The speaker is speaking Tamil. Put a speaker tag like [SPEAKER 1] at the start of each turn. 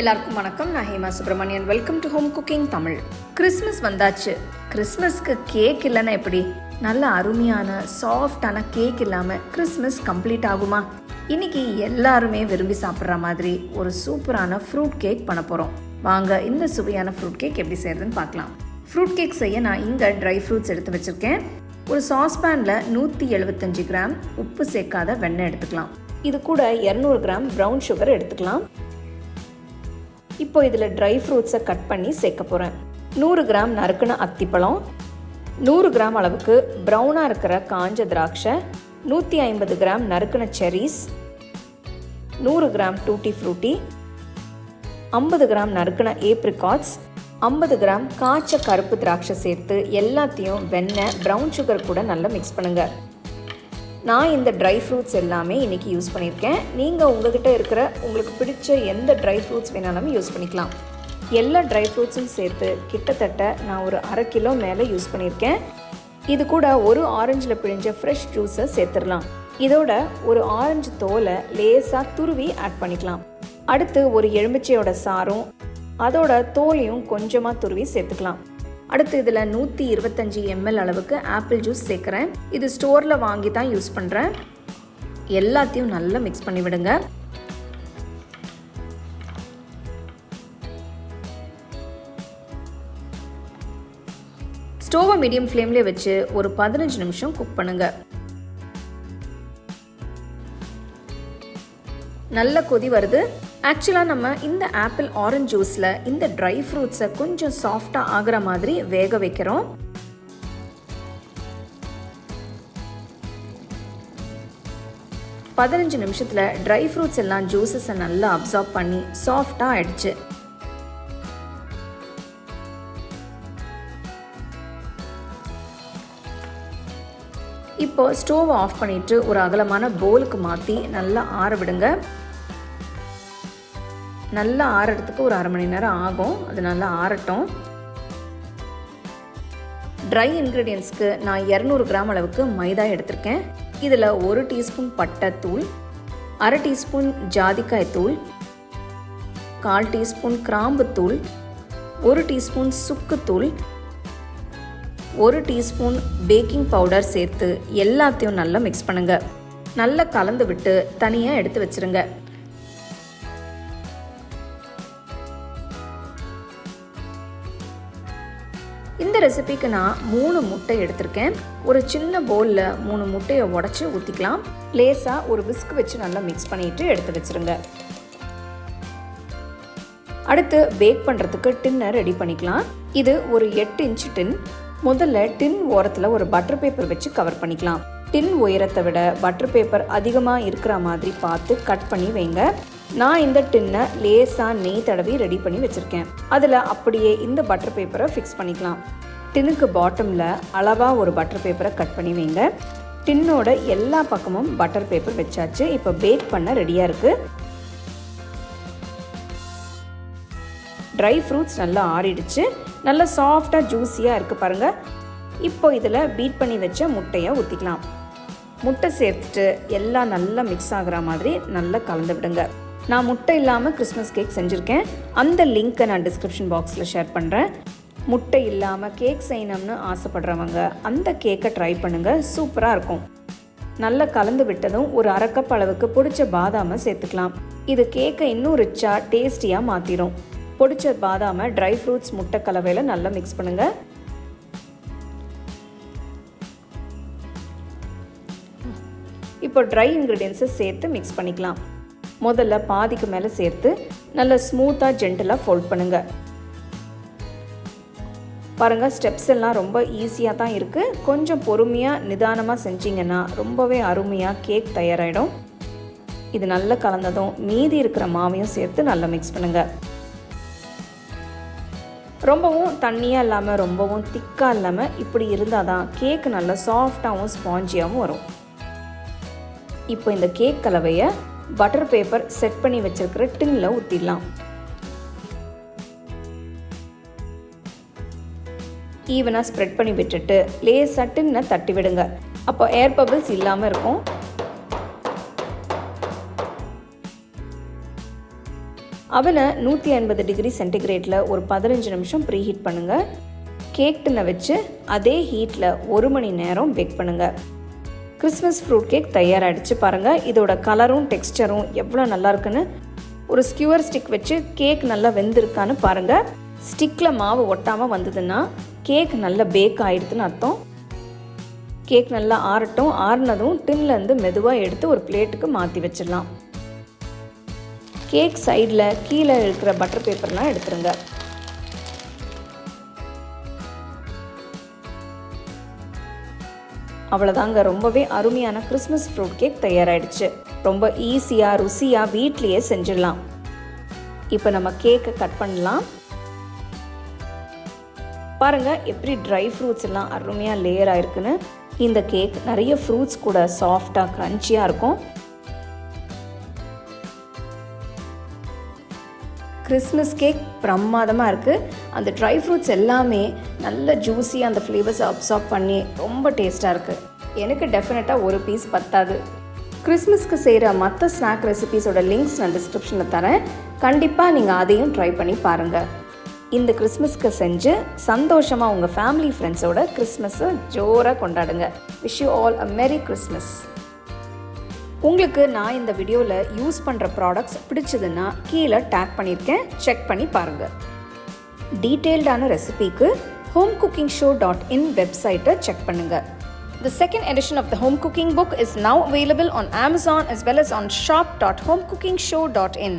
[SPEAKER 1] எல்லாருக்கும் வணக்கம். நான் Hema Subramanian welcome to home cooking Tamil Christmas வந்தாச்சு. கிறிஸ்மஸ்க்கு கேக் இல்லைன்னா எப்படி? நல்ல அருமையான சாஃப்டான கேக் இல்லாமல் கிறிஸ்மஸ் கம்ப்ளீட் ஆகுமா? இன்னைக்கு எல்லாருமே விரும்பி சாப்பிட்ற மாதிரி ஒரு சூப்பரான ஃப்ரூட் கேக் பண்ண போகிறோம் வாங்க இந்த சுவையான ஃப்ரூட் கேக் எப்படி செய்யறதுன்னு பார்க்கலாம். ஃப்ரூட் கேக் செய்ய நான் இங்கே ட்ரை ஃப்ரூட்ஸ் எடுத்து வச்சுருக்கேன். ஒரு சாஸ்பேனில் நூற்றி எழுபத்தஞ்சு கிராம் உப்பு சேர்க்காத வெண்ணெய் எடுத்துக்கலாம். இது கூட இரநூறு கிராம் ப்ரௌன் சுகர் எடுத்துக்கலாம். இப்போ இதில் ட்ரை ஃப்ரூட்ஸை கட் பண்ணி சேர்க்க போகிறேன் நூறு கிராம் நறுக்குன அத்திப்பழம் நூறு கிராம் அளவுக்கு ப்ரௌனாக இருக்கிற காஞ்ச திராட்சை நூற்றி ஐம்பது கிராம் நறுக்குன செரீஸ் நூறு கிராம் டூட்டி ஃப்ரூட்டி ஐம்பது கிராம் நறுக்குன ஏப்ரிகாட்ஸ் ஐம்பது கிராம் காய்ச்ச கருப்பு திராட்சை சேர்த்து எல்லாத்தையும் வெண்ணெய் ப்ரௌன் சுகர் கூட நல்லா மிக்ஸ் பண்ணுங்கள் நான் இந்த ட்ரை ஃப்ரூட்ஸ் எல்லாமே இன்றைக்கி யூஸ் பண்ணியிருக்கேன். நீங்கள் உங்ககிட்ட இருக்கிற உங்களுக்கு பிடிச்ச எந்த ட்ரை ஃப்ரூட்ஸ் வேணாலும் யூஸ் பண்ணிக்கலாம். எல்லா ட்ரை ஃப்ரூட்ஸும் சேர்த்து கிட்டத்தட்ட நான் ஒரு அரை கிலோ மேலே யூஸ் பண்ணியிருக்கேன். இது கூட ஒரு ஆரஞ்சில் பிழிஞ்ச ஃப்ரெஷ் ஜூஸை சேர்த்துடலாம். இதோட ஒரு ஆரஞ்சு தோலை லேசாக துருவி ஆட் பண்ணிக்கலாம். அடுத்து ஒரு எலுமிச்சையோட சாரும் அதோட தோலையும் கொஞ்சமாக துருவி சேர்த்துக்கலாம். அடுத்து இதில் நூற்றி இருபத்தஞ்சி எம்எல் அளவுக்கு ஆப்பிள் ஜூஸ் சேர்க்குறேன். இது ஸ்டோரில் வாங்கி தான் யூஸ் பண்ணுறேன் எல்லாத்தையும் நல்லா மிக்ஸ் பண்ணி விடுங்க. ஸ்டோவை மீடியம் ஃப்ளேம்லேயே வச்சு ஒரு பதினஞ்சு நிமிஷம் குக் பண்ணுங்க. நல்ல கொதி வருது. ஆக்சுவலாக நம்ம இந்த ஆப்பிள் ஆரஞ்ச் ஜூஸில் இந்த ட்ரை ஃப்ரூட்ஸை கொஞ்சம் சாஃப்டாக ஆகிற மாதிரி வேக வைக்கிறோம். பதினஞ்சு நிமிஷத்தில் ட்ரை ஃப்ரூட்ஸ் எல்லாம் ஜூஸஸை நல்லா அப்சார்ப் பண்ணி சாஃப்டாக ஆயிடுச்சு இப்போ ஸ்டோவை ஆஃப் பண்ணிட்டு ஒரு அகலமான போலுக்கு மாற்றி நல்லா ஆற விடுங்க. நல்லா ஆறத்துக்கு ஒரு அரை மணி நேரம் ஆகும். அது நல்லா ஆறட்டும். ட்ரை இன்க்ரீடியன்ஸ்க்கு நான் இரநூறு கிராம் அளவுக்கு மைதா எடுத்திருக்கேன். இதில் ஒரு டீஸ்பூன் பட்டைத்தூள் அரை டீஸ்பூன் ஜாதிக்காய் தூள் கால் டீஸ்பூன் கிராம்புத்தூள் ஒரு டீஸ்பூன் சுக்குத்தூள் ஒரு டீஸ்பூன் பேக்கிங் பவுடர் சேர்த்து எல்லாத்தையும் நல்லா மிக்ஸ் பண்ணுங்கள் நல்லா கலந்து விட்டு தனியாக எடுத்து வச்சிருங்க. இந்த ரெசிபிக்கு நான் மூணு முட்டை எடுத்திருக்கேன். ஒரு சின்ன பவுலில் மூணு முட்டையை உடச்சி ஊற்றிக்கலாம் லேசாக ஒரு விஸ்க் வச்சு நல்லா மிக்ஸ் பண்ணிட்டு எடுத்து வச்சிருங்க. அடுத்து பேக் பண்ணுறதுக்கு டின்னை ரெடி பண்ணிக்கலாம். இது ஒரு எட்டு இன்ச் டின் முதல்ல டின் ஓரத்தில் ஒரு பட்டர் பேப்பர் வச்சு கவர் பண்ணிக்கலாம். டின் உயரத்தை விட பட்டர் பேப்பர் அதிகமாக இருக்கிற மாதிரி பார்த்து கட் பண்ணி வைங்க. நான் இந்த டின்னை லேசாக நெய் தடவி ரெடி பண்ணி வச்சுருக்கேன். அதில் அப்படியே இந்த பட்டர் பேப்பரை ஃபிக்ஸ் பண்ணிக்கலாம். டின்னுக்கு பாட்டமில் அளவாக ஒரு பட்டர் பேப்பரை கட் பண்ணி வைங்க. டின்னோட எல்லா பக்கமும் பட்டர் பேப்பர் வச்சாச்சு. இப்போ பேக் பண்ண ரெடியாக இருக்குது ட்ரை ஃப்ரூட்ஸ் நல்லா ஆறிடுச்சு. நல்லா சாஃப்டாக ஜூஸியாக இருக்குது பாருங்கள் இப்போ இதில் பீட் பண்ணி வச்ச முட்டையை ஊற்றிக்கலாம் முட்டை சேர்த்துட்டு எல்லாம் நல்லா மிக்ஸ் ஆகிற மாதிரி நல்லா கலந்து விடுங்க. நான் முட்டை இல்லாமல் கிறிஸ்மஸ் கேக் செஞ்சுருக்கேன். அந்த லிங்க்கை நான் டிஸ்கிரிப்ஷன் பாக்ஸில் ஷேர் பண்ணுறேன் முட்டை இல்லாமல் கேக் செய்யணும்னு ஆசைப்படுறவங்க அந்த கேக்கை ட்ரை பண்ணுங்கள் சூப்பராக இருக்கும். நல்லா கலந்து விட்டதும் ஒரு அரைக்கப் அளவுக்கு பிடிச்ச பாதாமை சேர்த்துக்கலாம். இது கேக்கை இன்னும் ரிச்சாக டேஸ்டியாக மாற்றிடும் பொடிச்ச பாதாமை ட்ரை ஃப்ரூட்ஸ் முட்டை கலவையில் நல்லா மிக்ஸ் பண்ணுங்கள் இப்போ ட்ரை இன்க்ரீடியன்ஸை சேர்த்து மிக்ஸ் பண்ணிக்கலாம். முதல்ல பாதிக்கு மேலே சேர்த்து நல்லா ஸ்மூத்தாக ஜென்டலாக ஃபோல்ட் பண்ணுங்கள் பாருங்கள் ஸ்டெப்ஸ் எல்லாம் ரொம்ப ஈஸியாக தான் இருக்குது கொஞ்சம் பொறுமையாக நிதானமாக செஞ்சிங்கன்னா ரொம்பவே அருமையாக கேக் தயாராகிடும் இது நல்லா கலந்ததும் மீதி இருக்கிற மாவையும் சேர்த்து நல்லா மிக்ஸ் பண்ணுங்கள் ரொம்பவும் தண்ணியாக இல்லாமல் ரொம்பவும் திக்காக இல்லாமல் இப்படி இருந்தால் தான் கேக் நல்லா சாஃப்டாகவும் ஸ்பாஞ்சியாகவும் வரும். இப்போ இந்த கேக் கலவையை பட்டர் பேப்பர் செட் பண்ணி வச்சிருக்கிற டின்னில் ஊற்றிடலாம் ஈவனாக ஸ்ப்ரெட் பண்ணி விட்டுட்டு லேசாக டின்னை தட்டி விடுங்க. அப்போ ஏர் பபிள்ஸ் இல்லாமல் இருக்கும். அவனை நூற்றி ஐம்பது டிகிரி சென்டிகிரேட்டில் ஒரு பதினஞ்சு நிமிஷம் ப்ரீ ஹீட் பண்ணுங்கள் கேக் டின்னை வச்சு அதே ஹீட்டில் ஒரு மணி நேரம் பேக் பண்ணுங்கள் கிறிஸ்மஸ் ஃப்ரூட் கேக் தயாராகிடுச்சு பாருங்கள் இதோட கலரும் டெக்ஸ்டரும் எவ்வளோ நல்லா இருக்குன்னு ஒரு ஸ்கியூவர் ஸ்டிக் வச்சு கேக் நல்லா வெந்திருக்கான்னு பாருங்கள் ஸ்டிக்கில் மாவு ஒட்டாமல் வந்ததுன்னா கேக் நல்லா பேக் ஆகிடுதுன்னு அர்த்தம். கேக் நல்லா ஆறட்டும். ஆறுனதும் டின்லேருந்து மெதுவாக எடுத்து ஒரு பிளேட்டுக்கு மாற்றி வச்சிடலாம். கேக் சைடில் கீழே இருக்கிற பட்டர் பேப்பர்லாம் எடுத்துருங்க. அவ்வளோதாங்க ரொம்பவே அருமையான கிறிஸ்மஸ் ஃப்ரூட் கேக் தயாராகிடுச்சு ரொம்ப ஈஸியாக ருசியாக வீட்லேயே செஞ்சிடலாம். இப்போ நம்ம கேக்கை கட் பண்ணலாம். பாருங்கள் எப்படி ட்ரை ஃப்ரூட்ஸ் எல்லாம் அருமையாக லேயர் ஆயிருக்குன்னு இந்த கேக் நிறைய ஃப்ரூட்ஸ் கூட சாஃப்டாக க்ரன்ச்சியாக இருக்கும். கிறிஸ்மஸ் கேக் பிரமாதமாக இருக்குது அந்த ட்ரை ஃப்ரூட்ஸ் எல்லாமே நல்ல ஜூஸி அந்த ஃப்ளேவர்ஸை அப்சார்ப் பண்ணி ரொம்ப டேஸ்ட்டாக இருக்குது எனக்கு டெஃபினட்டாக ஒரு பீஸ் பத்தாது. கிறிஸ்மஸ்க்கு செய்கிற மற்ற ஸ்நாக் ரெசிபீஸோட லிங்க்ஸ் நான் டிஸ்கிரிப்ஷனில் தரேன். கண்டிப்பாக நீங்கள் அதையும் ட்ரை பண்ணி பாருங்கள் இந்த கிறிஸ்மஸ்க்கு செஞ்சு சந்தோஷமாக உங்கள் ஃபேமிலி ஃப்ரெண்ட்ஸோட கிறிஸ்மஸை ஜோராக கொண்டாடுங்க. விஷ் யூ ஆல் அ மெரி கிறிஸ்மஸ் உங்களுக்கு நான் இந்த வீடியோவில் யூஸ் பண்ணுற ப்ராடக்ட்ஸ் பிடிச்சதுன்னா கீழே டேக் பண்ணியிருக்கேன் செக் பண்ணி பாருங்கள் டீட்டெயில்டான ரெசிபிக்கு home cooking show dot in வெப்சைட்டை செக் பண்ணுங்கள் The second edition of the home cooking book is now available on Amazon as well as on shop.homecookingshow.in.